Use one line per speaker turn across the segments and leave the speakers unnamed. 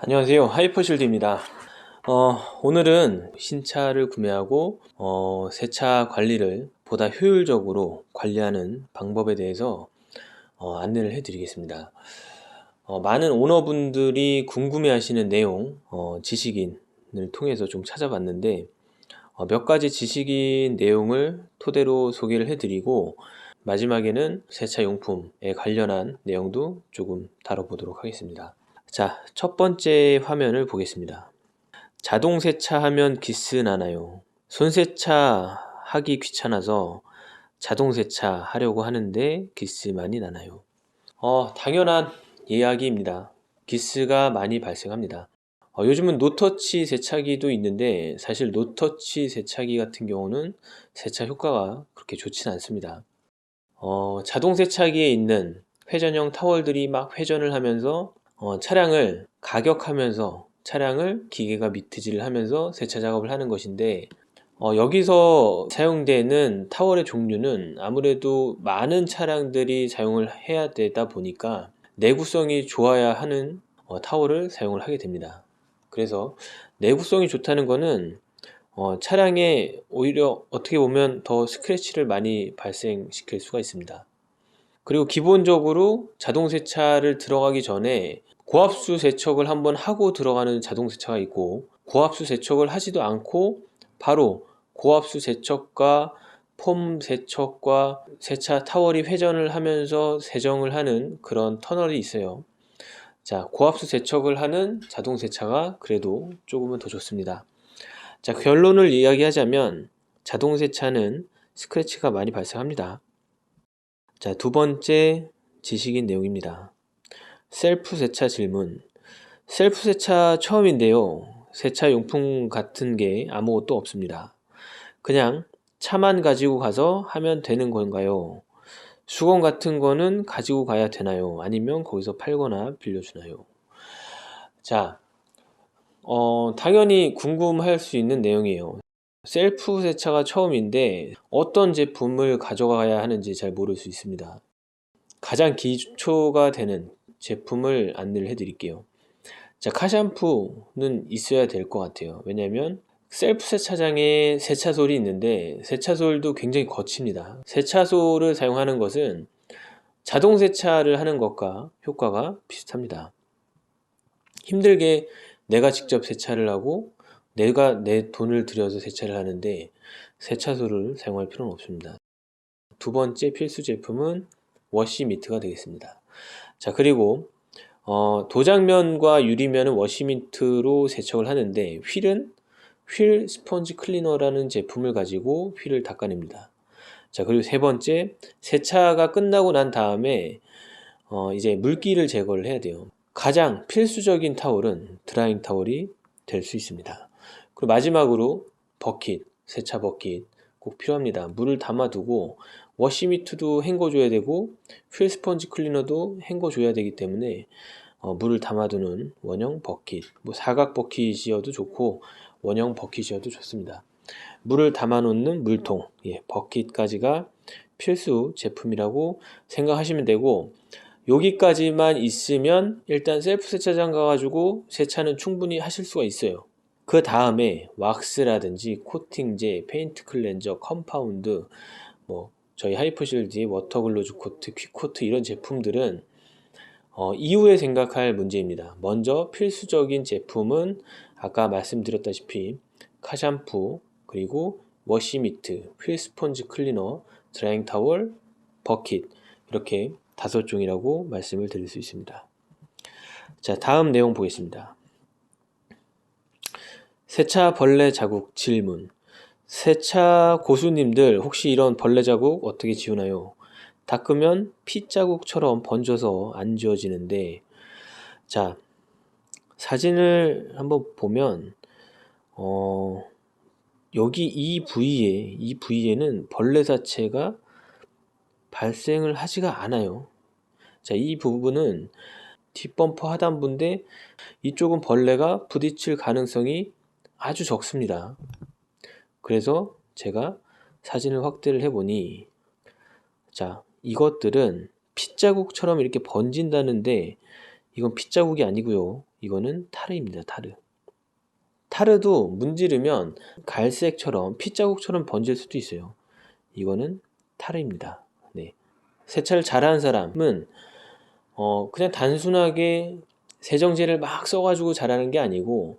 안녕하세요. 하이퍼실드입니다. 어, 오늘은 신차를 구매하고 어, 세차 관리를 보다 효율적으로 관리하는 방법에 대해서 어, 안내를 해 드리겠습니다. 어, 많은 오너분들이 궁금해 하시는 내용 어, 지식인을 통해서 좀 찾아봤는데 어, 몇 가지 지식인 내용을 토대로 소개를 해 드리고 마지막에는 세차 용품에 관련한 내용도 조금 다뤄보도록 하겠습니다 자, 첫 번째 화면을 보겠습니다. 자동 세차하면 기스 나나요? 손세차 하기 귀찮아서 자동 세차 하려고 하는데 기스만이 나나요? 어, 당연한 이야기입니다. 기스가 많이 발생합니다. 어, 요즘은 노터치 세차기도 있는데 사실 노터치 세차기 같은 경우는 세차 효과가 그렇게 좋지는 않습니다. 어, 자동 세차기에 있는 회전형 타월들이 막 회전을 하면서 어, 차량을 가격하면서 차량을 기계가 미트질을 하면서 세차 작업을 하는 것인데 어, 여기서 사용되는 타월의 종류는 아무래도 많은 차량들이 사용을 해야 되다 보니까 내구성이 좋아야 하는 어, 타월을 사용을 하게 됩니다. 그래서 내구성이 좋다는 것은 어, 차량에 오히려 어떻게 보면 더 스크래치를 많이 발생시킬 수가 있습니다. 그리고 기본적으로 자동 세차를 들어가기 전에 고압수 세척을 한번 하고 들어가는 자동 세차가 있고 고압수 세척을 하지도 않고 바로 고압수 세척과 폼 세척과 세차 타월이 회전을 하면서 세정을 하는 그런 터널이 있어요. 자, 고압수 세척을 하는 자동 세차가 그래도 조금은 더 좋습니다. 자, 결론을 이야기하자면 자동 세차는 스크래치가 많이 발생합니다. 자, 두 번째 지식인 내용입니다. 셀프 세차 질문. 셀프 세차 처음인데요. 세차 용품 같은 게 아무것도 없습니다. 그냥 차만 가지고 가서 하면 되는 건가요? 수건 같은 거는 가지고 가야 되나요? 아니면 거기서 팔거나 빌려주나요? 자, 어, 당연히 궁금할 수 있는 내용이에요. 셀프 세차가 처음인데 어떤 제품을 가져가야 하는지 잘 모를 수 있습니다. 가장 기초가 되는 제품을 안내를 해드릴게요. 자, 카샴푸는 있어야 될 것 같아요. 왜냐면 셀프 세차장에 세차솔이 있는데 세차솔도 굉장히 거칩니다. 세차솔을 사용하는 것은 자동 세차를 하는 것과 효과가 비슷합니다. 힘들게 내가 직접 세차를 하고 내가 내 돈을 들여서 세차를 하는데 세차솔을 사용할 필요는 없습니다. 두 번째 필수 제품은 워시 미트가 되겠습니다. 자 그리고 어, 도장면과 유리면은 워시미트로 세척을 하는데 휠은 휠 스펀지 클리너라는 제품을 가지고 휠을 닦아냅니다. 자 그리고 세 번째 세차가 끝나고 난 다음에 어, 이제 물기를 제거를 해야 돼요. 가장 필수적인 타월은 드라잉 타월이 될 수 있습니다. 그리고 마지막으로 버킷, 세차 버킷 꼭 필요합니다. 물을 담아두고 워시미트도 헹궈줘야 되고 휠 스펀지 클리너도 헹궈줘야 되기 때문에 어, 물을 담아두는 원형 버킷 뭐 사각 버킷이어도 좋고 원형 버킷이어도 좋습니다 물을 담아 놓는 물통 예, 버킷까지가 필수 제품이라고 생각하시면 되고 여기까지만 있으면 일단 셀프 세차장 가가지고 세차는 충분히 하실 수가 있어요 그 다음에 왁스라든지 코팅제, 페인트 클렌저, 컴파운드 뭐 저희 하이퍼실드의 워터글로즈 코트, 퀵코트 이런 제품들은 어, 이후에 생각할 문제입니다. 먼저 필수적인 제품은 아까 말씀드렸다시피 카샴푸 그리고 워시미트, 휠스펀지 클리너, 드라잉 타월, 버킷 이렇게 다섯 종이라고 말씀을 드릴 수 있습니다. 자 다음 내용 보겠습니다. 세차 벌레 자국 질문 세차 고수님들 혹시 이런 벌레 자국 어떻게 지우나요? 닦으면 피 자국처럼 번져서 안 지워지는데 자 사진을 한번 보면 어 여기 이 부위에 이 부위에는 벌레 자체가 발생을 하지가 않아요. 자, 이 부분은 뒷범퍼 하단부인데 이쪽은 벌레가 부딪힐 가능성이 아주 적습니다. 그래서 제가 사진을 확대를 해보니 자 이것들은 핏자국처럼 이렇게 번진다는데 이건 핏자국이 아니고요 이거는 타르입니다. 타르. 타르도 문지르면 갈색처럼 핏자국처럼 번질 수도 있어요. 이거는 타르입니다. 네. 세차를 잘하는 사람은 어 그냥 단순하게 세정제를 막 써가지고 잘하는 게 아니고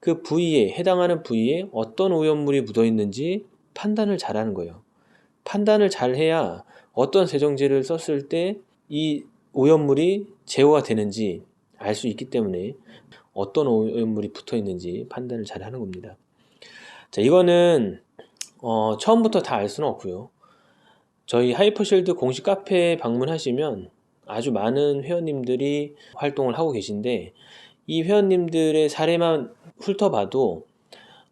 그 부위에 해당하는 부위에 어떤 오염물이 묻어 있는지 판단을 잘하는 거예요. 판단을 잘해야 어떤 세정제를 썼을 때 이 오염물이 제거가 되는지 알 수 있기 때문에 어떤 오염물이 붙어 있는지 판단을 잘 하는 겁니다. 자, 이거는 어, 처음부터 다 알 수는 없고요. 저희 하이퍼실드 공식 카페에 방문하시면 아주 많은 회원님들이 활동을 하고 계신데 이 회원님들의 사례만 훑어봐도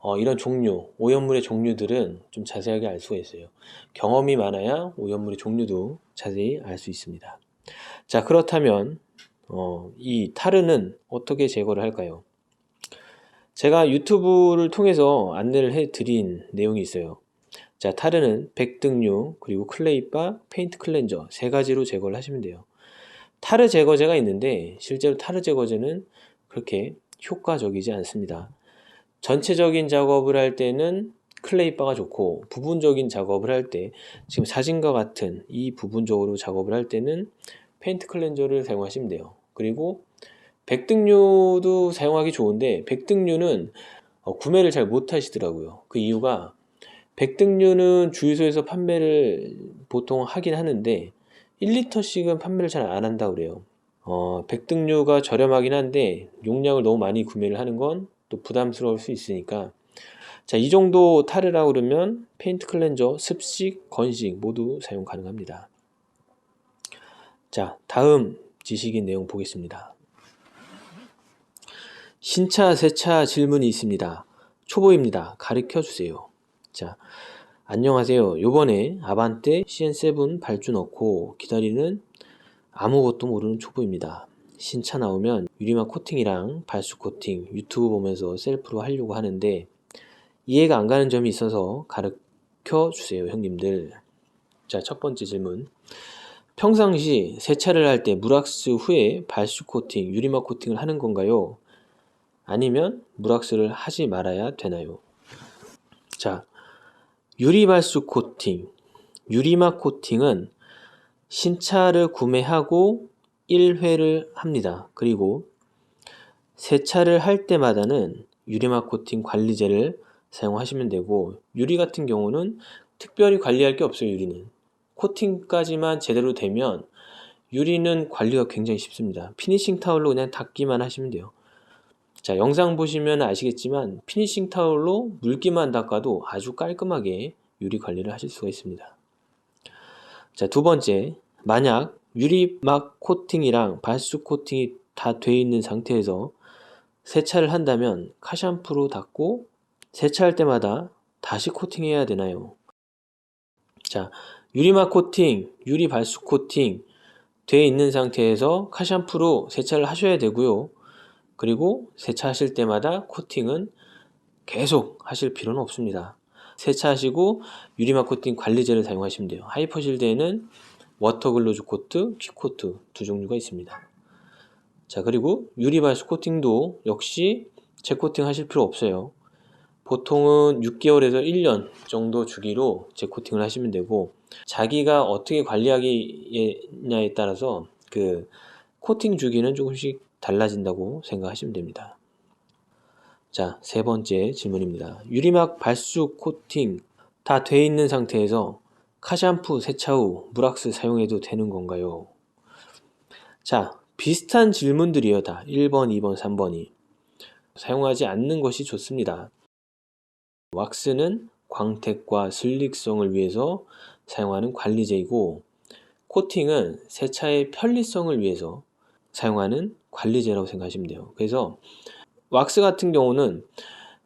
어, 이런 종류, 오염물의 종류들은 좀 자세하게 알 수가 있어요. 경험이 많아야 오염물의 종류도 자세히 알 수 있습니다. 자, 그렇다면 어, 이 타르는 어떻게 제거를 할까요? 제가 유튜브를 통해서 안내를 해 드린 내용이 있어요. 자, 타르는 백등류, 그리고 클레이바, 페인트 클렌저 세 가지로 제거를 하시면 돼요. 타르 제거제가 있는데 실제로 타르 제거제는 그렇게 효과적이지 않습니다. 전체적인 작업을 할 때는 클레이바가 좋고 부분적인 작업을 할 때 지금 사진과 같은 이 부분적으로 작업을 할 때는 페인트 클렌저를 사용하시면 돼요. 그리고 백등류도 사용하기 좋은데 백등류는 어, 구매를 잘 못하시더라고요. 그 이유가 백등류는 주유소에서 판매를 보통 하긴 하는데 1리터씩은 판매를 잘 안 한다 그래요. 어, 백등류가 저렴하긴 한데 용량을 너무 많이 구매를 하는 건 또 부담스러울 수 있으니까 자, 이 정도 타르라 그러면 페인트 클렌저, 습식, 건식 모두 사용 가능합니다. 자, 다음 지식인 내용 보겠습니다. 신차, 세차 질문이 있습니다. 초보입니다. 가르쳐 주세요. 자, 안녕하세요. 요번에 아반떼 CN7 발주 넣고 기다리는 아무것도 모르는 초보입니다. 신차 나오면 유리막 코팅이랑 발수 코팅 유튜브 보면서 셀프로 하려고 하는데 이해가 안 가는 점이 있어서 가르쳐 주세요, 형님들. 자, 첫 번째 질문. 평상시 세차를 할 때 물왁스 후에 발수 코팅, 유리막 코팅을 하는 건가요? 아니면 물왁스를 하지 말아야 되나요? 자, 유리 발수 코팅, 유리막 코팅은 신차를 구매하고 1회를 합니다. 그리고 세차를 할 때마다는 유리막 코팅 관리제를 사용하시면 되고 유리 같은 경우는 특별히 관리할 게 없어요. 유리는 코팅까지만 제대로 되면 유리는 관리가 굉장히 쉽습니다. 피니싱 타올로 그냥 닦기만 하시면 돼요. 자, 영상 보시면 아시겠지만 피니싱 타올로 물기만 닦아도 아주 깔끔하게 유리 관리를 하실 수가 있습니다. 자, 두 번째, 만약 유리막 코팅이랑 발수 코팅이 다 돼 있는 상태에서 세차를 한다면 카샴푸로 닦고 세차할 때마다 다시 코팅해야 되나요? 자, 유리막 코팅, 유리 발수 코팅 돼 있는 상태에서 카샴푸로 세차를 하셔야 되고요. 그리고 세차하실 때마다 코팅은 계속 하실 필요는 없습니다. 세차하시고 유리막 코팅 관리제를 사용하시면 돼요. 하이퍼실드에는 워터글로즈 코트, 퀵코트 두 종류가 있습니다. 자 그리고 유리발수 코팅도 역시 재코팅 하실 필요 없어요. 보통은 6개월에서 1년 정도 주기로 재코팅을 하시면 되고 자기가 어떻게 관리하기냐에 따라서 그 코팅 주기는 조금씩 달라진다고 생각하시면 됩니다. 자, 세 번째 질문입니다. 유리막 발수 코팅 다 돼 있는 상태에서 카샴푸 세차 후 물왁스 사용해도 되는 건가요? 자, 비슷한 질문들이요, 다. 1번, 2번, 3번이. 사용하지 않는 것이 좋습니다. 왁스는 광택과 슬릭성을 위해서 사용하는 관리제이고, 코팅은 세차의 편리성을 위해서 사용하는 관리제라고 생각하시면 돼요. 그래서 왁스 같은 경우는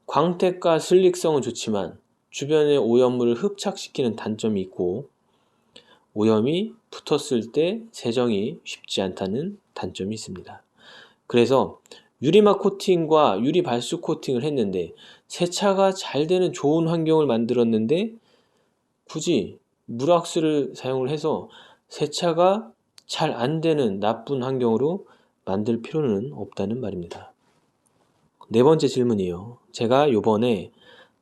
광택과 슬릭성은 좋지만 주변의 오염물을 흡착시키는 단점이 있고 오염이 붙었을 때 세정이 쉽지 않다는 단점이 있습니다. 그래서 유리막 코팅과 유리 발수 코팅을 했는데 세차가 잘 되는 좋은 환경을 만들었는데 굳이 물왁스를 사용을 해서 세차가 잘 안 되는 나쁜 환경으로 만들 필요는 없다는 말입니다. 네 번째 질문이에요. 제가 요번에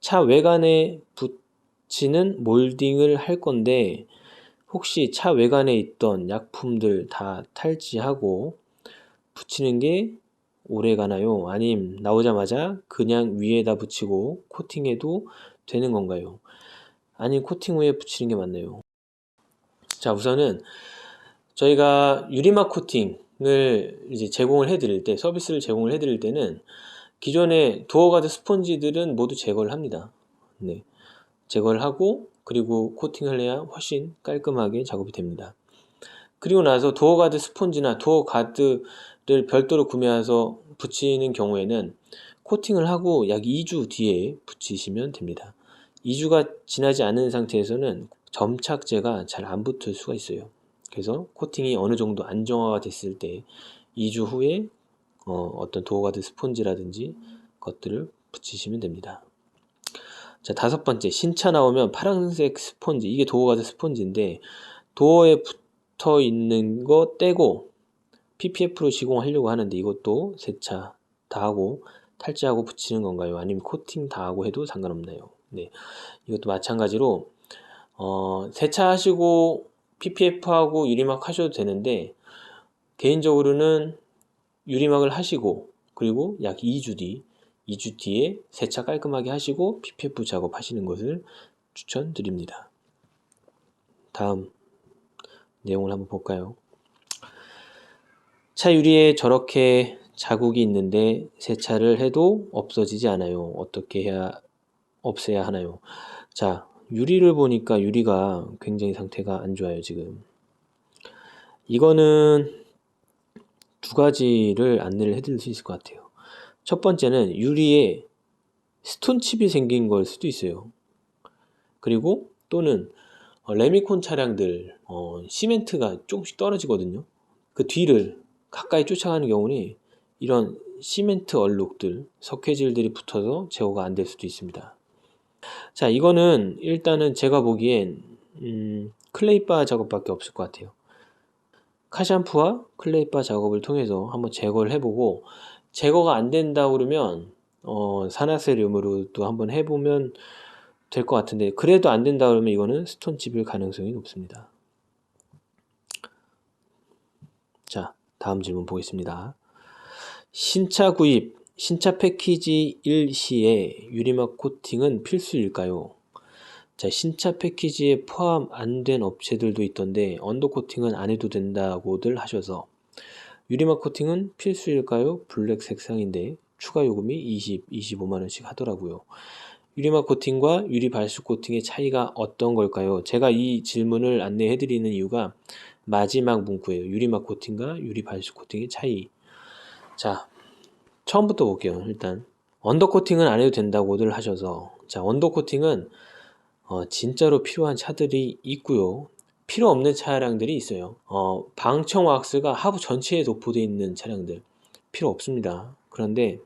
차 외관에 붙이는 몰딩을 할 건데 혹시 차 외관에 있던 약품들 다 탈지하고 붙이는 게 오래 가나요? 아님 나오자마자 그냥 위에다 붙이고 코팅해도 되는 건가요? 아니 코팅 후에 붙이는 게 맞나요? 자 우선은 저희가 유리막 코팅을 이제 제공을 해드릴 때 서비스를 제공을 해드릴 때는 기존의 도어가드 스펀지들은 모두 제거를 합니다. 네, 제거를 하고 그리고 코팅을 해야 훨씬 깔끔하게 작업이 됩니다. 그리고 나서 도어가드 스펀지나 도어가드를 별도로 구매해서 붙이는 경우에는 코팅을 하고 약 2주 뒤에 붙이시면 됩니다. 2주가 지나지 않은 상태에서는 점착제가 잘 안 붙을 수가 있어요. 그래서 코팅이 어느 정도 안정화가 됐을 때 2주 후에 어, 떤 도어 가드 스폰지라든지 것들을 붙이시면 됩니다. 자 다섯 번째 신차 나오면 파란색 스폰지 이게 도어 가드 스폰지인데 도어에 붙어 있는 거 떼고 PPF로 시공하려고 하는데 이것도 세차 다 하고 탈지하고 붙이는 건가요? 아니면 코팅 다 하고 해도 상관없나요? 네, 이것도 마찬가지로 어, 세차하시고 PPF하고 유리막 하셔도 되는데 개인적으로는 유리막을 하시고 그리고 약 2주 뒤 2주 뒤에 세차 깔끔하게 하시고 PPF 작업하시는 것을 추천드립니다. 다음 내용을 한번 볼까요? 차 유리에 저렇게 자국이 있는데 세차를 해도 없어지지 않아요. 어떻게 해야 없애야 하나요? 자, 유리를 보니까 유리가 굉장히 상태가 안 좋아요, 지금. 이거는 두 가지를 안내를 해드릴 수 있을 것 같아요. 첫 번째는 유리에 스톤칩이 생긴 걸 수도 있어요. 그리고 또는 어, 레미콘 차량들 어, 시멘트가 조금씩 떨어지거든요. 그 뒤를 가까이 쫓아가는 경우는 이런 시멘트 얼룩들, 석회질들이 붙어서 제거가 안 될 수도 있습니다. 자, 이거는 일단은 제가 보기엔 음, 클레이바 작업밖에 없을 것 같아요. 카샴푸와 클레이바 작업을 통해서 한번 제거를 해보고 제거가 안 된다 그러면 어, 산화세륨으로도 한번 해보면 될 것 같은데 그래도 안 된다 그러면 이거는 스톤칩일 가능성이 높습니다. 자, 다음 질문 보겠습니다. 신차 구입, 신차 패키지 1 시에 유리막 코팅은 필수일까요? 자, 신차 패키지에 포함 안 된 업체들도 있던데 언더 코팅은 안 해도 된다고들 하셔서 유리막 코팅은 필수일까요? 블랙 색상인데 추가 요금이 20, 25만 원씩 하더라고요. 유리막 코팅과 유리 발수 코팅의 차이가 어떤 걸까요? 제가 이 질문을 안내해 드리는 이유가 마지막 문구예요. 유리막 코팅과 유리 발수 코팅의 차이. 자, 처음부터 볼게요. 일단 언더 코팅은 안 해도 된다고들 하셔서 자, 언더 코팅은 어, 진짜로 필요한 차들이 있고요. 필요 없는 차량들이 있어요. 어, 방청 왁스가 하부 전체에 도포되어 있는 차량들 필요 없습니다. 그런데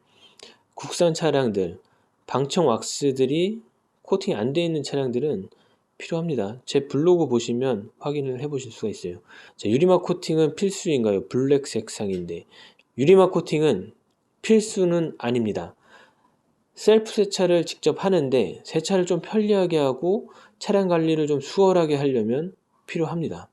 국산 차량들 방청 왁스들이 코팅이 안 되어 있는 차량들은 필요합니다. 제 블로그 보시면 확인을 해 보실 수가 있어요. 자, 유리막 코팅은 필수인가요? 블랙 색상인데 유리막 코팅은 필수는 아닙니다. 셀프 세차를 직접 하는데 세차를 좀 편리하게 하고 차량 관리를 좀 수월하게 하려면 필요합니다.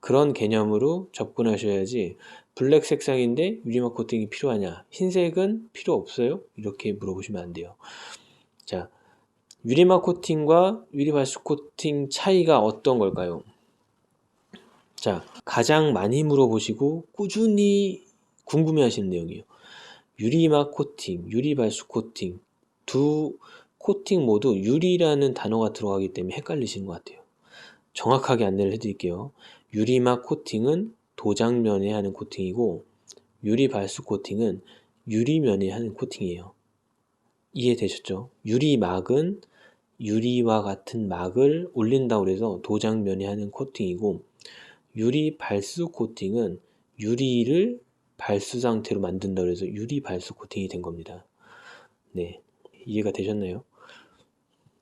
그런 개념으로 접근하셔야지 블랙 색상인데 유리막 코팅이 필요하냐 흰색은 필요 없어요? 이렇게 물어보시면 안 돼요. 자, 유리막 코팅과 유리 발수 코팅 차이가 어떤 걸까요? 자, 가장 많이 물어보시고 꾸준히 궁금해 하시는 내용이에요. 유리막 코팅, 유리 발수 코팅 두 코팅 모두 유리라는 단어가 들어가기 때문에 헷갈리시는 것 같아요. 정확하게 안내를 해드릴게요. 유리막 코팅은 도장면에 하는 코팅이고 유리 발수 코팅은 유리면에 하는 코팅이에요. 이해되셨죠? 유리막은 유리와 같은 막을 올린다고 해서 도장면에 하는 코팅이고 유리 발수 코팅은 유리를 발수 상태로 만든다고 해서 유리 발수 코팅이 된 겁니다. 네. 이해가 되셨나요?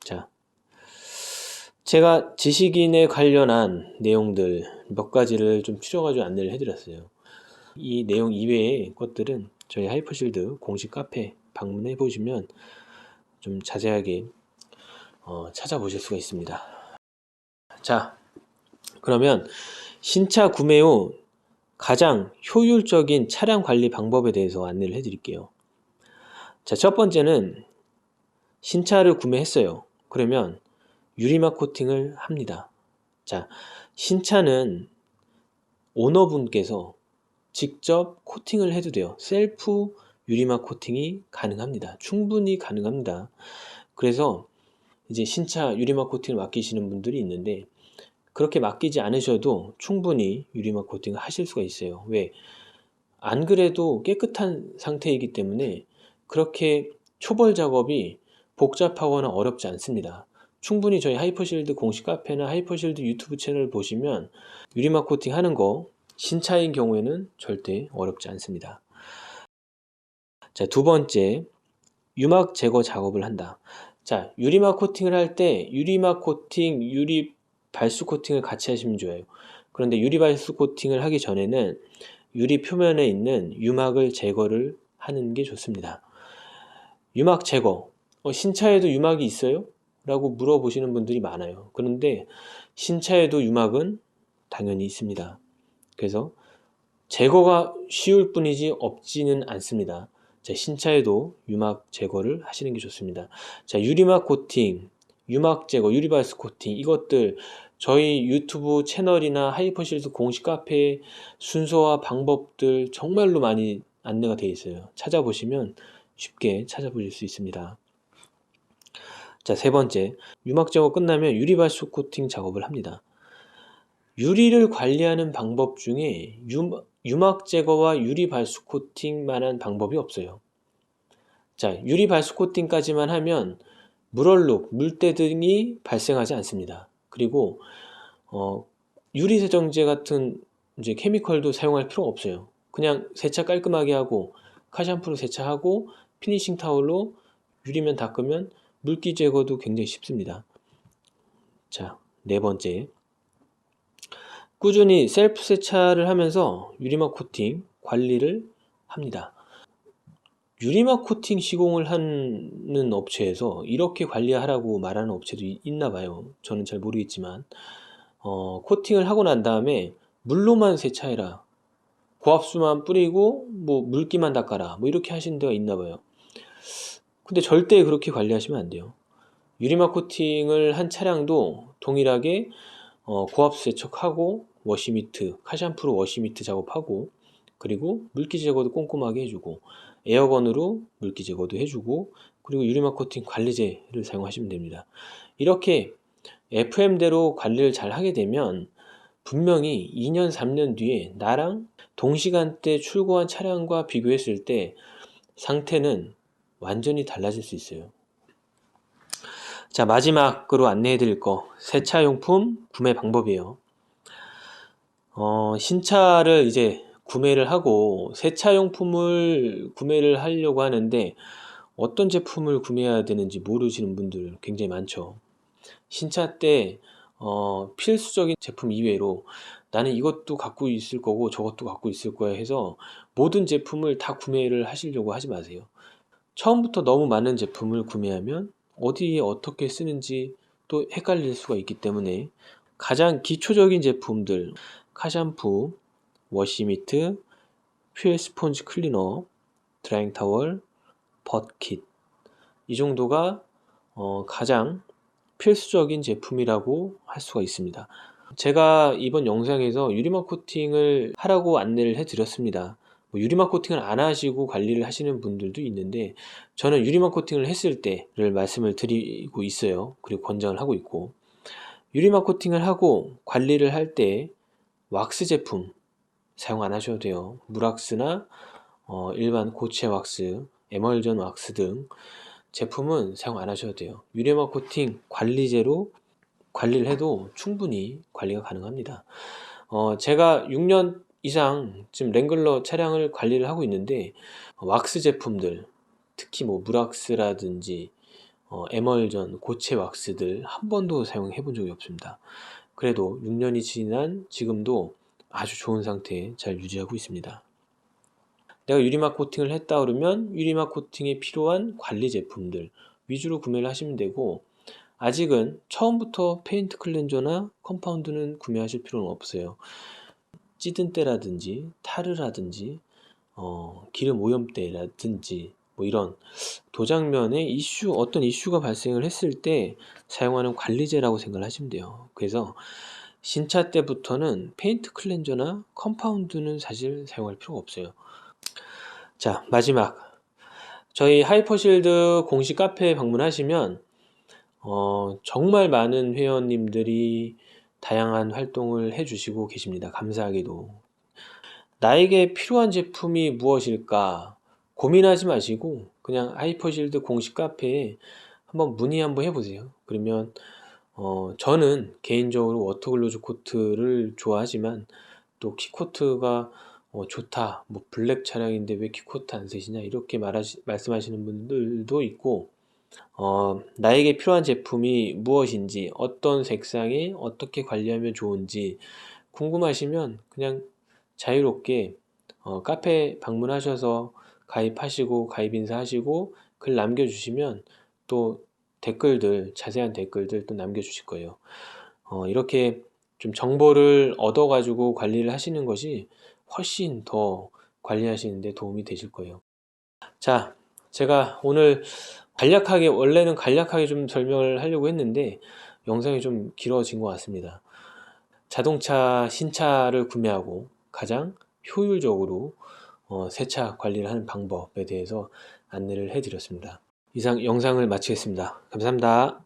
자, 제가 지식인에 관련한 내용들 몇 가지를 좀 추려가지고 안내를 해드렸어요. 이 내용 이외의 것들은 저희 하이퍼실드 공식 카페 방문해 보시면 좀 자세하게 어, 찾아보실 수가 있습니다. 자, 그러면 신차 구매 후 가장 효율적인 차량 관리 방법에 대해서 안내를 해드릴게요. 자, 첫 번째는 신차를 구매했어요. 그러면 유리막 코팅을 합니다. 자, 신차는 오너분께서 직접 코팅을 해도 돼요. 셀프 유리막 코팅이 가능합니다. 충분히 가능합니다. 그래서 이제 신차 유리막 코팅을 맡기시는 분들이 있는데 그렇게 맡기지 않으셔도 충분히 유리막 코팅을 하실 수가 있어요. 왜? 안 그래도 깨끗한 상태이기 때문에 그렇게 초벌 작업이 복잡하거나 어렵지 않습니다. 충분히 저희 하이퍼실드 공식 카페나 하이퍼실드 유튜브 채널 보시면 유리막 코팅 하는 거 신차인 경우에는 절대 어렵지 않습니다. 자, 두 번째, 유막 제거 작업을 한다. 자, 유리막 코팅을 할 때 유리막 코팅, 유리 발수 코팅을 같이 하시면 좋아요. 그런데 유리 발수 코팅을 하기 전에는 유리 표면에 있는 유막을 제거를 하는 게 좋습니다. 유막 제거. 어, 신차에도 유막이 있어요? 라고 물어보시는 분들이 많아요. 그런데 신차에도 유막은 당연히 있습니다. 그래서 제거가 쉬울 뿐이지 없지는 않습니다. 자, 신차에도 유막 제거를 하시는 게 좋습니다. 자, 유리막 코팅, 유막 제거, 유리발스 코팅 이것들 저희 유튜브 채널이나 하이퍼실드 공식 카페 순서와 방법들 정말로 많이 안내가 되어 있어요. 찾아보시면 쉽게 찾아보실 수 있습니다. 자, 세 번째. 유막 제거 끝나면 유리 발수 코팅 작업을 합니다. 유리를 관리하는 방법 중에 유막 제거와 유리 발수 코팅만한 방법이 없어요. 자, 유리 발수 코팅까지만 하면 물얼룩, 물때 등이 발생하지 않습니다. 그리고 어, 유리 세정제 같은 이제 케미컬도 사용할 필요가 없어요. 그냥 세차 깔끔하게 하고 카샴푸로 세차하고 피니싱 타올로 유리면 닦으면 물기 제거도 굉장히 쉽습니다. 자, 네 번째. 꾸준히 셀프 세차를 하면서 유리막 코팅 관리를 합니다. 유리막 코팅 시공을 하는 업체에서 이렇게 관리하라고 말하는 업체도 있나 봐요. 저는 잘 모르겠지만 어, 코팅을 하고 난 다음에 물로만 세차해라. 고압수만 뿌리고 뭐 물기만 닦아라. 뭐 이렇게 하시는 데가 있나 봐요. 근데 절대 그렇게 관리하시면 안 돼요. 유리막 코팅을 한 차량도 동일하게 어, 고압수 세척하고 워시미트, 카샴푸로 워시미트 작업하고 그리고 물기 제거도 꼼꼼하게 해주고 에어건으로 물기 제거도 해주고 그리고 유리막 코팅 관리제를 사용하시면 됩니다. 이렇게 FM대로 관리를 잘 하게 되면 분명히 2년, 3년 뒤에 나랑 동시간대 출고한 차량과 비교했을 때 상태는 완전히 달라질 수 있어요. 자, 마지막으로 안내해 드릴 거, 세차용품 구매 방법이에요. 어, 신차를 이제 구매를 하고 세차용품을 구매를 하려고 하는데 어떤 제품을 구매해야 되는지 모르시는 분들 굉장히 많죠. 신차 때 어, 필수적인 제품 이외로 나는 이것도 갖고 있을 거고 저것도 갖고 있을 거야 해서 모든 제품을 다 구매를 하시려고 하지 마세요. 처음부터 너무 많은 제품을 구매하면 어디에 어떻게 쓰는지 또 헷갈릴 수가 있기 때문에 가장 기초적인 제품들 카샴푸, 워시미트, 퓨어 스폰지 클리너, 드라잉 타월, 버킷 이 정도가 어, 가장 필수적인 제품이라고 할 수가 있습니다. 제가 이번 영상에서 유리막 코팅을 하라고 안내를 해드렸습니다. 뭐 유리막 코팅을 안 하시고 관리를 하시는 분들도 있는데 저는 유리막 코팅을 했을 때를 말씀을 드리고 있어요. 그리고 권장을 하고 있고 유리막 코팅을 하고 관리를 할 때 왁스 제품 사용 안 하셔도 돼요. 물왁스나 어, 일반 고체 왁스, 에멀전 왁스 등 제품은 사용 안 하셔도 돼요. 유리막 코팅 관리제로 관리를 해도 충분히 관리가 가능합니다. 어, 제가 6년 이상 지금 랭글러 차량을 관리를 하고 있는데 왁스 제품들 특히 뭐 물왁스라든지 어, 에멀전, 고체 왁스들 한 번도 사용해 본 적이 없습니다. 그래도 6년이 지난 지금도 아주 좋은 상태 잘 유지하고 있습니다. 내가 유리막 코팅을 했다 그러면 유리막 코팅에 필요한 관리 제품들 위주로 구매를 하시면 되고 아직은 처음부터 페인트 클렌저나 컴파운드는 구매하실 필요는 없어요. 찌든 때라든지 타르 라든지 어, 기름 오염때라든지 뭐 이런 도장면에 이슈 어떤 이슈가 발생을 했을 때 사용하는 관리제라고 생각을 하시면 돼요. 그래서 신차 때부터는 페인트 클렌저나 컴파운드는 사실 사용할 필요가 없어요. 자, 마지막. 저희 하이퍼실드 공식 카페에 방문하시면 어, 정말 많은 회원님들이 다양한 활동을 해주시고 계십니다. 감사하게도. 나에게 필요한 제품이 무엇일까 고민하지 마시고 그냥 하이퍼실드 공식 카페에 한번 문의 한번 해보세요. 그러면 어, 저는 개인적으로 워터글로즈 코트를 좋아하지만 또 키코트가 어, 좋다. 뭐 블랙 차량인데 왜 키코트 안 쓰시냐 이렇게 말하시, 말씀하시는 분들도 있고 어, 나에게 필요한 제품이 무엇인지 어떤 색상에 어떻게 관리하면 좋은지 궁금하시면 그냥 자유롭게 어, 카페 방문하셔서 가입하시고 가입 인사하시고 글 남겨주시면 또 댓글들 자세한 댓글들 또 남겨주실 거예요. 어, 이렇게 좀 정보를 얻어가지고 관리를 하시는 것이 훨씬 더 관리하시는데 도움이 되실 거예요. 자, 제가 오늘 간략하게 원래는 간략하게 좀 설명을 하려고 했는데 영상이 좀 길어진 것 같습니다. 자동차 신차를 구매하고 가장 효율적으로 어, 세차 관리를 하는 방법에 대해서 안내를 해드렸습니다. 이상 영상을 마치겠습니다. 감사합니다.